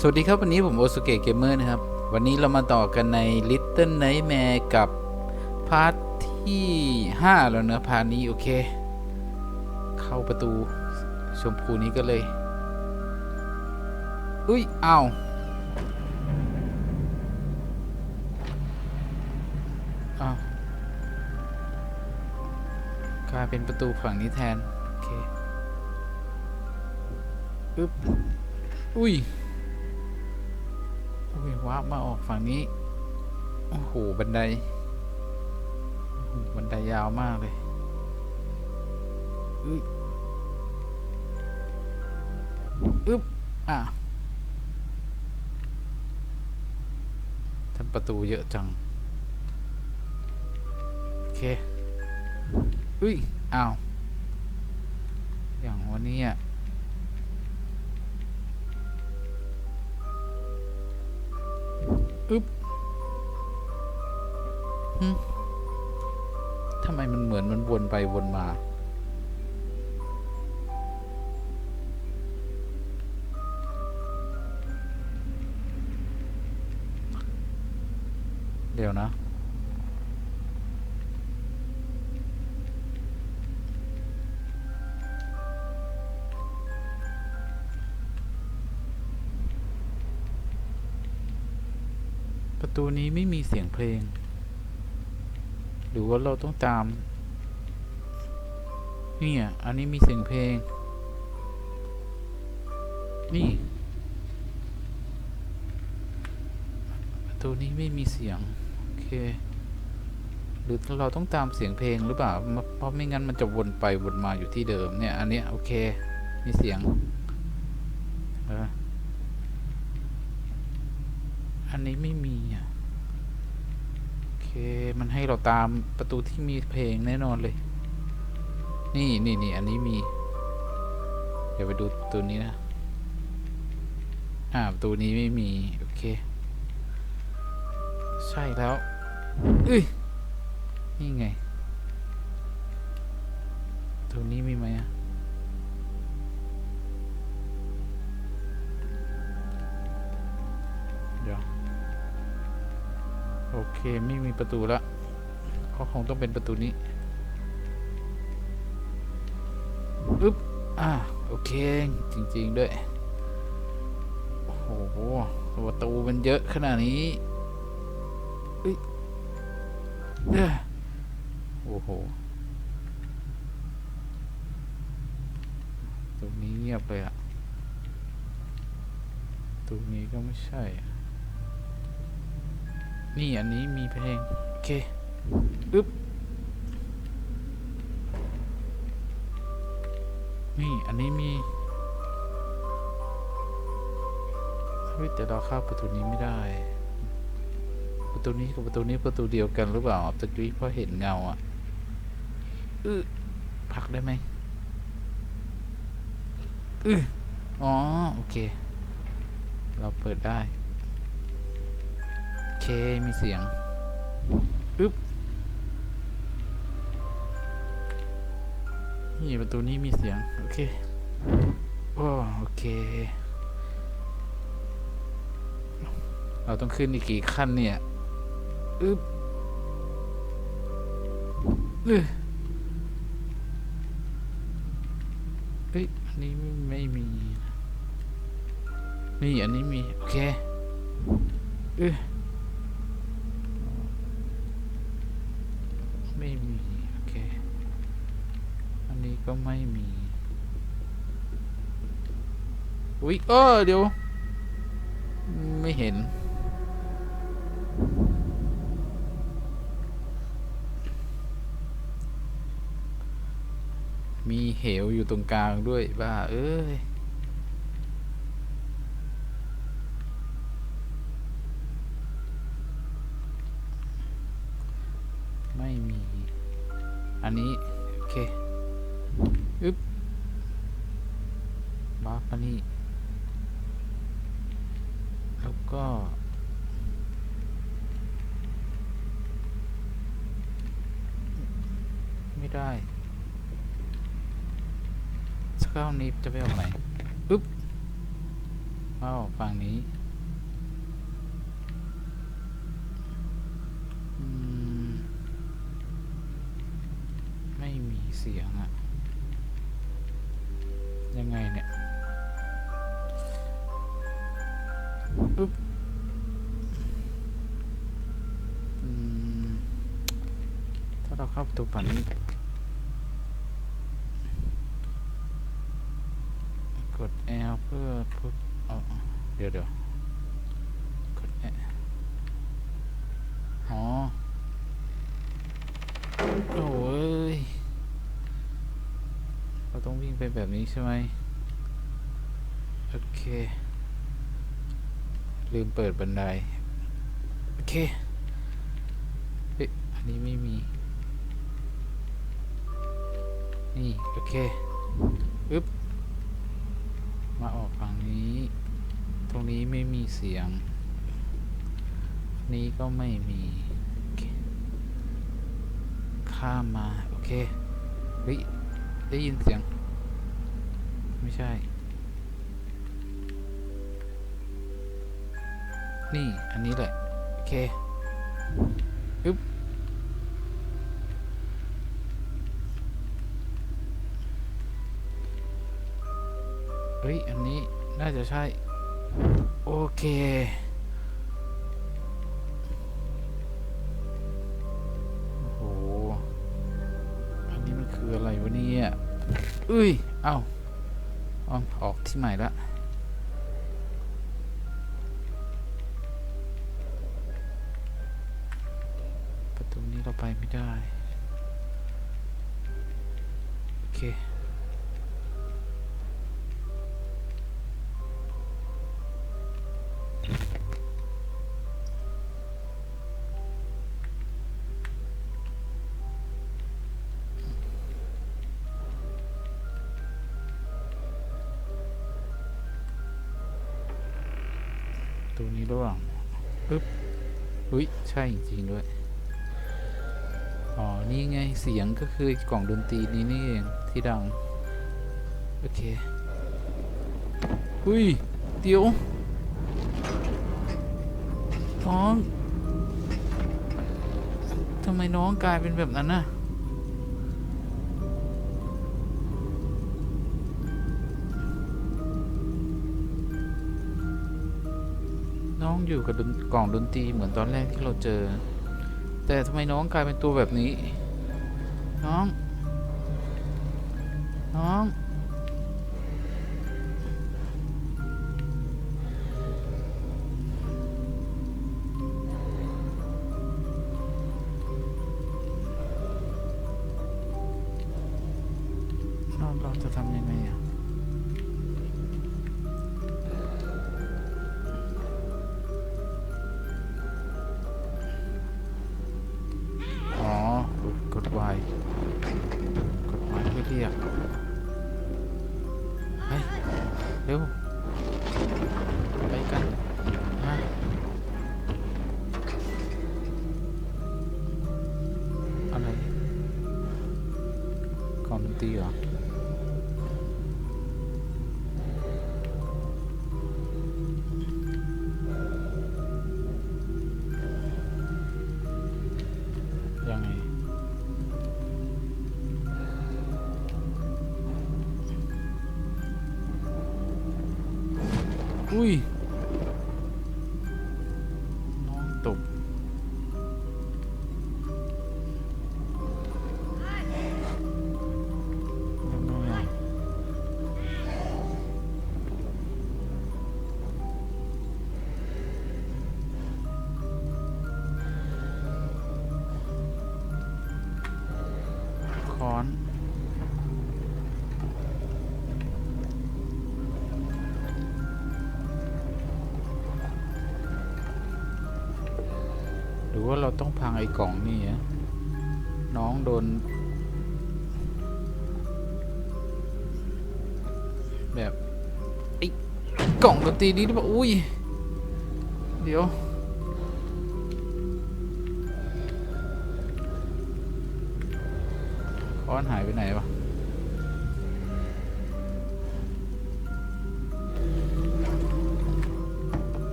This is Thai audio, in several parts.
สวัสดีครับวันนี้ผมโอสุเกะเกมเมอร์นะครับ วันนี้เรามาต่อกันใน Little Nightmare กับ พาร์ทที่ 5 แล้วเนะพาร์ทนี้ โอเค เข้าประตูชมพูนี้ก็เลย อุ้ยอ้าวอ้าวกลายเป็นประตูฝั่งนี้แทน โอเค อึ๊บ อุ้ย อ้ยวาร์ปมาออกฝั่งนี้ โอ้โห บันได โอ้โห บันไดยาวมากเลยอึ๊ยอึ๊บอะทำประตูเยอะจัง โอเค อุ้ย อ้าว อย่างวันนี้อะ อึ๊บทำไมมันเหมือนมันวนไปวนมา เดี๋ยวนะ ประตูนี้ไม่มีเสียงเพลง หรือว่าเราต้องตามเนี่ยอันนี้มีเสียงเพลง นี่ ประตูนี้ไม่มีเสียง โอเค หรือเราต้องตามเสียงเพลงหรือเปล่า เพราะไม่งั้นมันจะวนไปวนมาอยู่ที่เดิมเนี่ย อันเนี้ยโอเค มีเสียง เออ อั นนี้ไม่มีอะ โอเค มันให้เราตามประตูที่มีเพลงแน่นอนเลย นี่นี่นี่อันนี้มี เดี๋ยวไปดูประตูนี้นะ อ่าประตูนี้ไม่มี โอเค ใช่แล้วเอ้ยนี่ไงประตูนี้มีไหมอะ ไม่มีประตูละก็คงต้องเป็นประตูนี้อึ๊บอ่าโอเค จริง ๆ ด้วย โอ้โหประตูมันเยอะขนาดนี้เอ้ยเโอ้โห ตรงนี้เงียบเลยอะตรงนี้ก็ไม่ใช่อะ นี่อันนี้มีเพลง โอเค อึ๊บ นี่อันนี้มีเฮ้ยแต่เราเข้าประตูนี้ไม่ได้ ประตูนี้กับประตูนี้ประตูเดียวกันหรือเปล่าตะกี้เพราะเห็นเงาอะอึผลักได้ไหมอึอ๋อ โอเค เราเปิดได้ เคมีเสียงอึ๊บนี่ประตูนี้มีเสียง โอเคโอ้โอเค เราต้องขึ้นอีกกี่ขั้นเนี่ยอึ๊บเอ้ยเฮ้ยอันนี้ไม่ไม่มี นี่ อันนี้มี โอเคเอ้ย ไม่มี โอเค อันนี้ก็ไม่มี อุ๊ยเออเดี๋ยว ไม่เห็น มีเหวอยู่ตรงกลางด้วยบ้าเอ้ย เคอึ๊บมาร์กมานี่ แล้วก็ ไม่ได้สเก้านี้จะไปออกไหนอึ๊บมาออกฝั่งนี้อืมไม่มี เสียงอะยังไงเนี่ยปึ๊บอืมถ้าเราเข้าประตูฝั่งนี้กด L เพื่อพุทเดี๋ยวเดี๋ยวกด L อ๋อโอ้ย เราต้องวิ่งไปแบบนี้ ใช่ไหมโอเค ลืมเปิดบันได โอเค เฮ้ย อันนี้ไม่มี นี่ โอเค อึ๊บ มาออกฝั่งนี้ ตรงนี้ไม่มีเสียง นี้ก็ไม่มีข้ามมา โอเค เฮ้ย ได้ยินเสียง ใช่ นี่ อันนี้แหละ โอเคปึ๊บเฮ้ย อันนี้น่าจะใช่ โอเค โอ้โห อันนี้มันคืออะไรวะเนี่ยเอ้ย เอ้า เอาออกที่ใหม่ละประตูนี้เราไปไม่ได้ โอเค ตัวนี้ระหว่างปึ๊บอุ้ยใช่จริงด้วย อ๋อ นี่ไงเสียงก็คือกล่องดนตรีนี้นี่เองที่ดัง โอเค อุ้ย เดี๋ยวน้องทำไมน้องกลายเป็นแบบนั้นน่ะ น้องอยู่กับกล่องดนตรีเหมือนตอนแรกที่เราเจอ แต่ทำไมน้องกลายเป็นตัวแบบนี้ น้อง น้อง อุ้ ต้องพังไอ้กล่องนี่อะน้องโดน แบบไอ้กล่องดนตรีนี้หรือเปล่าอุ้ย เดี๋ยว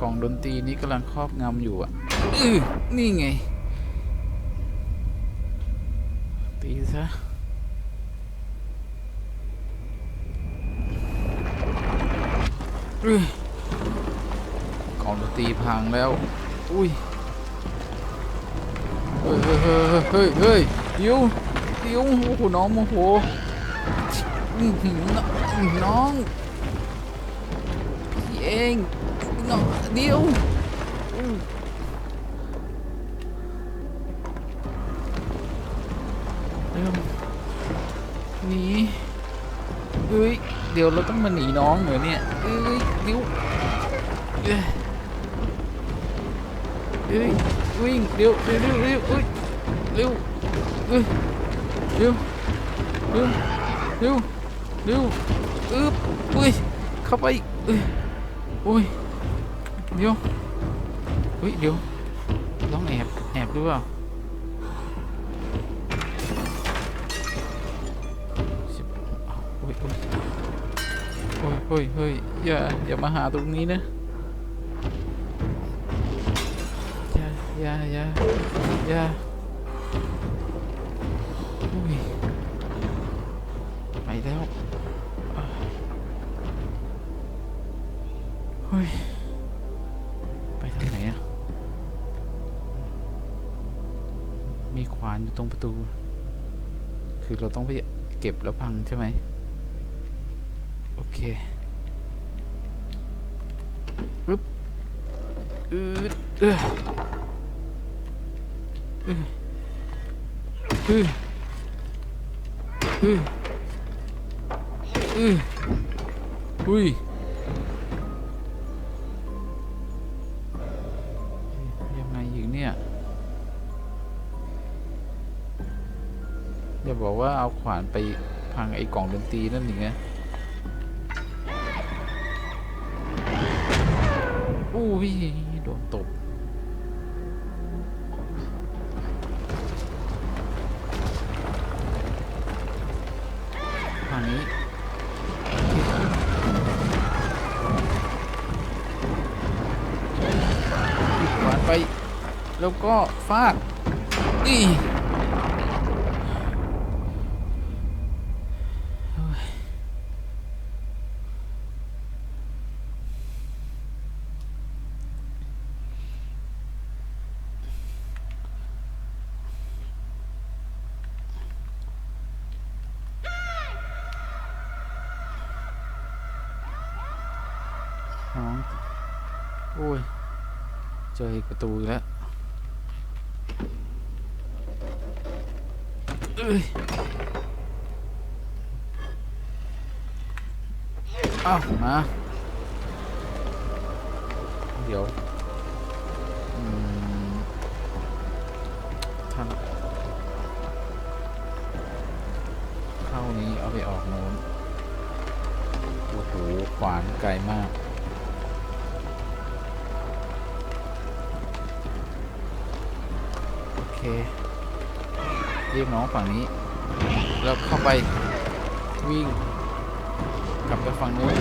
กล่องดนตรีนี้กำลังครอบงำอยู่อะอือนี่ไง ตีซะอื้อกองดนตรีพังแล้ว อุ้ย เฮ้ยเฮ้ยเฮ้ยเฮ้ยเฮ้ยเดี๋ยวเดี๋ยวโอ้โหน้องโมโหน้องพี่เอง น้องเดียวเร็วหนีเฮ้ยเดี๋ยวเราต้องมาหนีน้องเหรอนเนี่ยเอ้ยเดี๋ยวเอ้ยเอ้ยวิ่งเดี๋ยวเดี๋ยวเดี๋ยวเดี๋ยวเอ้ยเร็วเอ้ยเร็วเร็วเร็วเร็วอึ๊บอุ้ยเข้าไปเอ้ยโอ้ย เดี๋ยวเฮ้ยเดี๋ยวต้องแอบแอบหรือเปล่าสิบอ้าวโอ้ยโอ้ยโอ้ยเฮ้ยเฮ้ยอย่าอย่ามาหาตรงนี้นะานอยู่ตรงประตู คือเราต้องไปเก็บแล้วพังใช่ไหม โอเคปึ๊บอืดเอออืออืออืออืออุ้ย บอกว่าเอาขวานไปพังไอ้กล่องดนตรีนั่นอย่างเงี้ยอู้ยโดนตบทางนี้หยิบขวานไป แล้วก็ฟาดนี่โอ้ย น้องโอ้ย เจออประตูแล้วเอ้ยอ้าวมา เดี๋ยวท่านเข้านี้เอาไปออกโน้น โอ้โห ขวานไกลมาก เคเรียกน้องฝั่งนี้ แล้วเข้าไปวิ่ง กลับไปฝั่งนู้น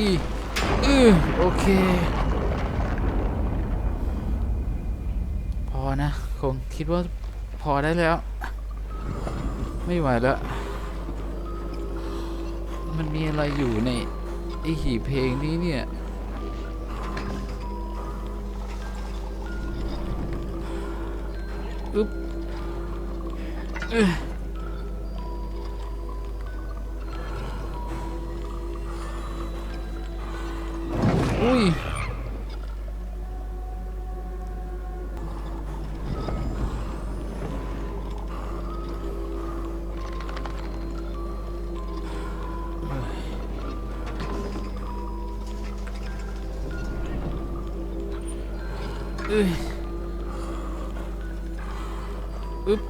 อือโอเค พอนะคงคิดว่าพอได้แล้ว ไม่ไหวแล้ว มันมีอะไรอยู่ในไอหีเพลงนี้เนี่ยอึ๊บ อุ้ยอึ๊บ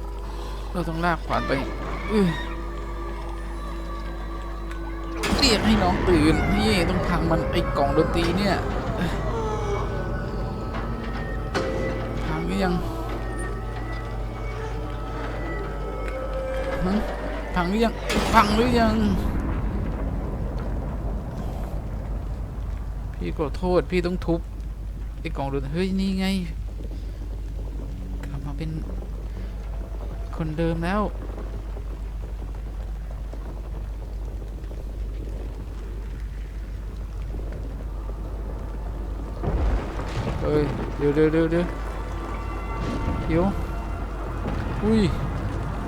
เราต้องลากขวานไป อื้อ ให้น้องตื่นนี่ต้องพังมันไอ้กล่องดนตรีเนี่ยพังหรือยังพังหรือยังพังหรือยัง พี่ขอโทษพี่ต้องทุบไอ้กล่องดนเฮ้ยนี่ไงกลับมาเป็นคนเดิมแล้ว เฮ้ย เดี๋ยวเดี๋ยวเดี๋ยวเดี๋ยวเดี๋ยวอุ้ย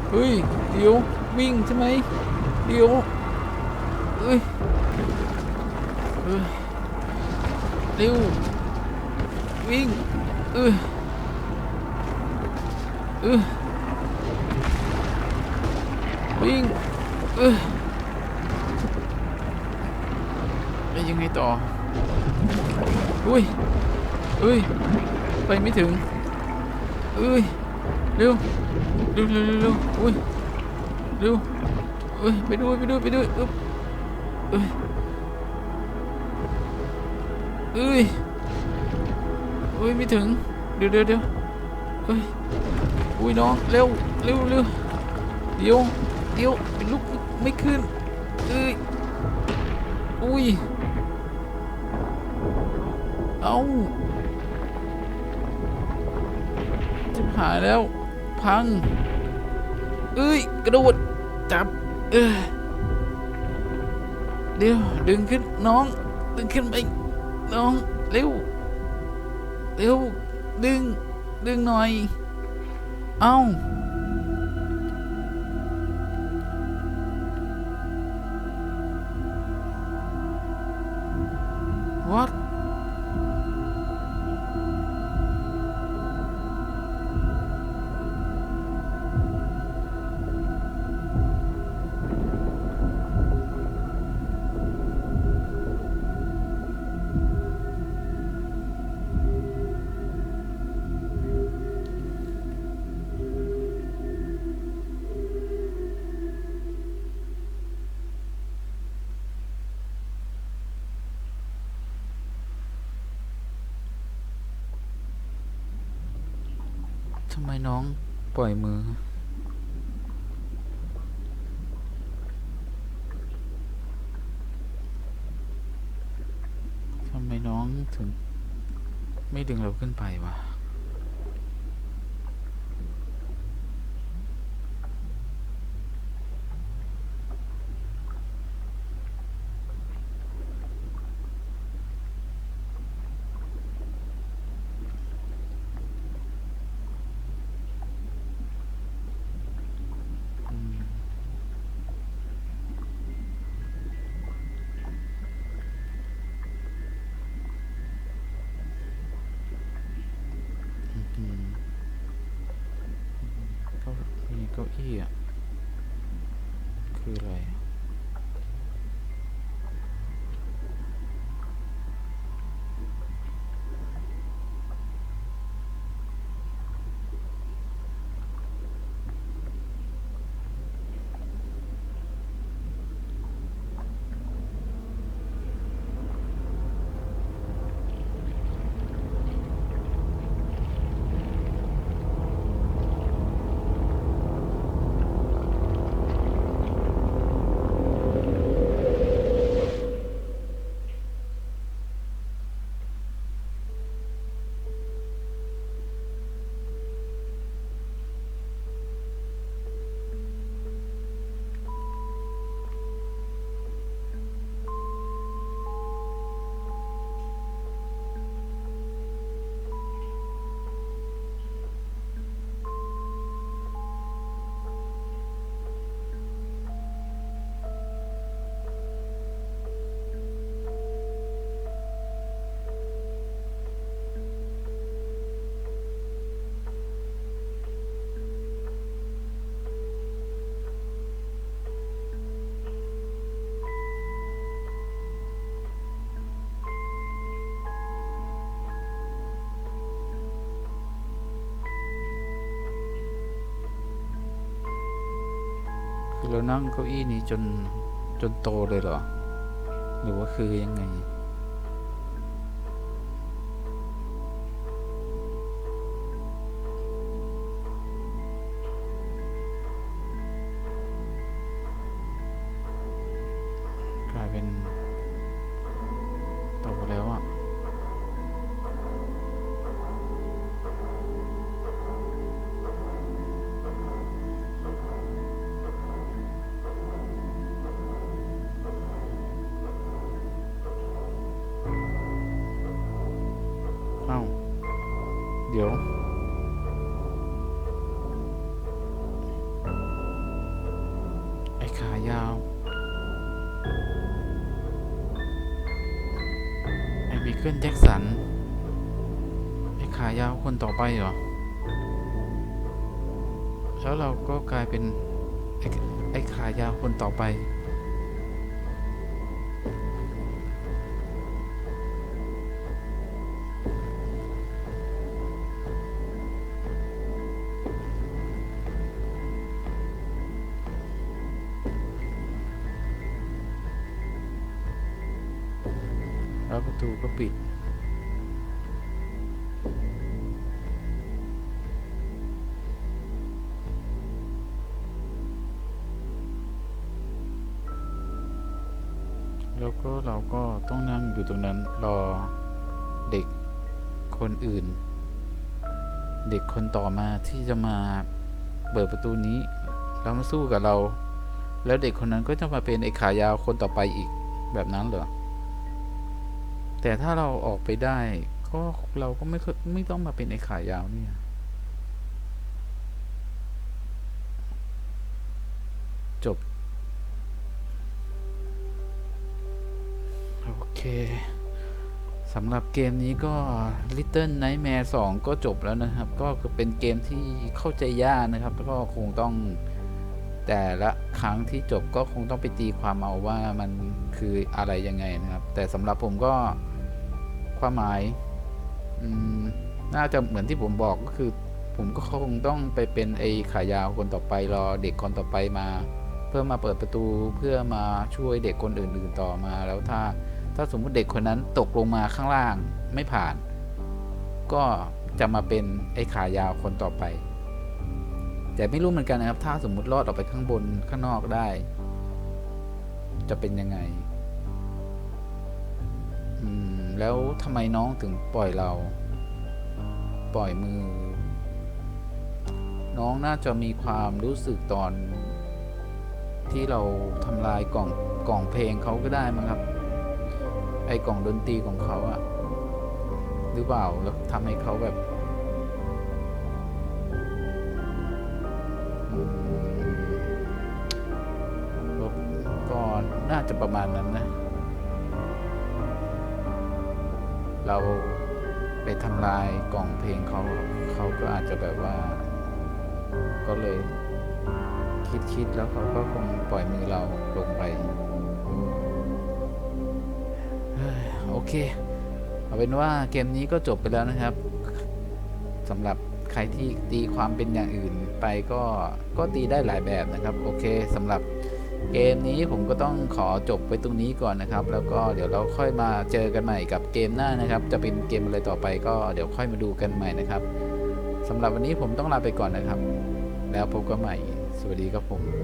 เฮ้ยเดี๋ยววิ่งใช่ไหมเดี๋ยวเอ้ยเอ้ยเร็ววิ่งเออเออวิ่งเออไปยังไงต่ออุ้ย เอ้ย ไปไม่ถึง เอ้ยเร็วเร็ว เร็วเร็วเร็วอุ้ย เร็วเอ้ย ไปด้วยไปด้วยไปด้วยอึ๊บเอ้ยเอ้ยเอ้ย ไม่ถึง เดี๋ยวเดี๋ยวเดี๋ยวเอ้ย อุ้ยน้อง เร็ว เร็วเร็วเดี๋ยว เดี๋ยวเป็นลูกไม่ขึ้น เอ้ย อุ้ย เอา จะหายแล้ว พัง เอ้ย กระโดด จับ เออเดี๋ยว ดึงขึ้นน้อง ดึงขึ้นไป น้อง เร็ว เร็ว ดึง ดึงหน่อย เอ้า ทำไมน้องปล่อยมือ ทำไมน้องถึง ไม่ดึงเราขึ้นไปวะ เก้าอี้อะ คืออะไร เรานั่งเก้าอี้นี้จนจนโตเลยเหรอ หรือว่าคือยังไง คนต่อไปเหรอ แล้วเราก็กลายเป็นไอ้ไอ้ขายาวคนต่อไป แล้วประตูก็ปิด อยู่ตรงนั้นรอเด็กคนอื่น เด็กคนต่อมาที่จะมาเปิดประตูนี้ แล้วมาสู้กับเรา แล้วเด็กคนนั้นก็จะมาเป็นไอ้ขายาวคนต่อไปอีกแบบนั้นเหรอแต่ถ้าเราออกไปได้ก็เราก็ไม่ไม่ต้องมาเป็นไอ้ขายาวเนี่ยจบ สำหรับเกมนี้ก็ Little Nightmare 2 ก็จบแล้วนะครับ ก็คือเป็นเกมที่เข้าใจยากนะครับ แล้วก็คงต้องแต่ละครั้งที่จบก็คงต้องไปตีความเอาว่ามันคืออะไรยังไงนะครับ แต่สำหรับผมก็ความหมายมน่าจะเหมือนที่ผมบอกก็คือ ผมก็คงต้องไปเป็นไอ้ขายาวคนต่อไปรอเด็กคนต่อไปมา เพื่อมาเปิดประตูเพื่อมาช่วยเด็กคนอื่น ๆ ต่อมาแล้วถ้า ถ้าสมมุติเด็กคนนั้นตกลงมาข้างล่างไม่ผ่าน ก็จะมาเป็นไอ้ขายาวคนต่อไป แต่ไม่รู้เหมือนกันนะครับ ถ้าสมมุติรอดออกไปข้างบนข้างนอกได้ จะเป็นยังไงอืมแล้วทำไมน้องถึงปล่อยเรา ปล่อยมือ น้องน่าจะมีความรู้สึกตอน ที่เราทำลายกล่องกล่องเพลงเขาก็ได้มั้งครับ ไอ้กล่องดนตรีของเขาอะหรือเปล่าแล้วทำให้เขาแบบก็น่าจะประมาณนั้นนะ เราไปทำลายกล่องเพลงเขาเขาก็อาจจะแบบว่า ก็เลยคิดคิดแล้วเขาก็คงปล่อยมือเราลงไป โอเค เอาเป็นว่าเกมนี้ก็จบไปแล้วนะครับสำหรับใครที่ตีความเป็นอย่างอื่นไปก็ก็ตีได้หลายแบบนะครับโอเคสำหรับเกมนี้ผมก็ต้องขอจบไว้ตรงนี้ก่อนนะครับ แล้วก็เดี๋ยวเราค่อยมาเจอกันใหม่กับเกมหน้านะครับ จะเป็นเกมอะไรต่อไปก็เดี๋ยวค่อยมาดูกันใหม่นะครับสำหรับวันนี้ผมต้องลาไปก่อนนะครับ แล้วพบกันใหม่ สวัสดีครับผม